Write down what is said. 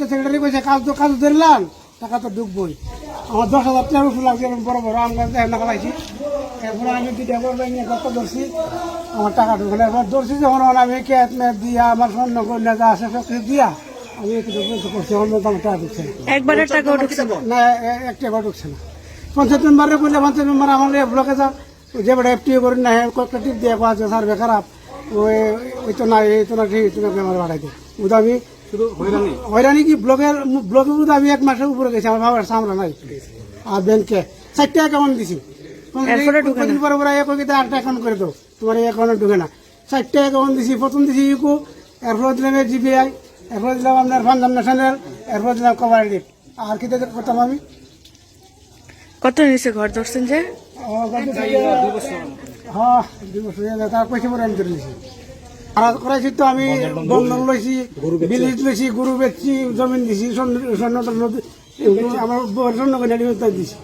Secretary কইছে কাজ তো কাজ ধরলাম টাকা তো ঢুকবই। আমার দশ হাজার টাকা উঠে লাগছে বড় বড় আম গাছ দেখা লাগাইছি এরপরে আমি দুইটা ভাঙিয়া ধরছি? আমার টাকা ঢুকে না। এবার ধরছি যখন আমি ক্যাট ম্যাট দিয়া আমার স্বর্ণ কন্যা যা আছে সব কিছু দিয়া আমি করছি টাকা ঢুকছে না। একবারের ঢুকছে না। একটা ঢুকছে না। পঞ্চায়েত মেম্বারে বললে পঞ্চায়েত মেম্বার আমার ব্লকে যা যে বেটা এফটিও করি না কয়েকটা টিপ দিয়ে কোয়া সার্ভে খারাপ। ওই ওই তো না এই তো না ঠিক তো না আমার বাড়াই দেয় ওটা আমি শুধু হয়রানি? হয়রানি কি? ব্লকের ব্লকে বুধ আমি এক মাসের উপরে গেছি আমার বাবার সামনে নাই। আর ব্যাংকে। চারটে অ্যাকাউন্ট দিছি। পরে পরে এক ওইটা আটটা অ্যাকাউন্ট করে দাও। তোমার এই অ্যাকাউন্টে ঢুকে না। চারটে অ্যাকাউন্ট দিছি প্রথম দিছি ইউকো এরপরে দিলাম জিবিআই এরপরে দিলাম আপনার পাঞ্জাব ন্যাশনাল এরপরে দিলাম কোপারেটিভ। আর কি করতাম আমি? কত নিচে ঘর ধরছেন যে? হ্যাঁ দুই বছর হয়ে তার পয়সা পরে আমি আমি বন্ধন লইছি বিলিজ লইছি গরু জমিন দিছি স্বর্ণ আমার স্বর্ণ দিছি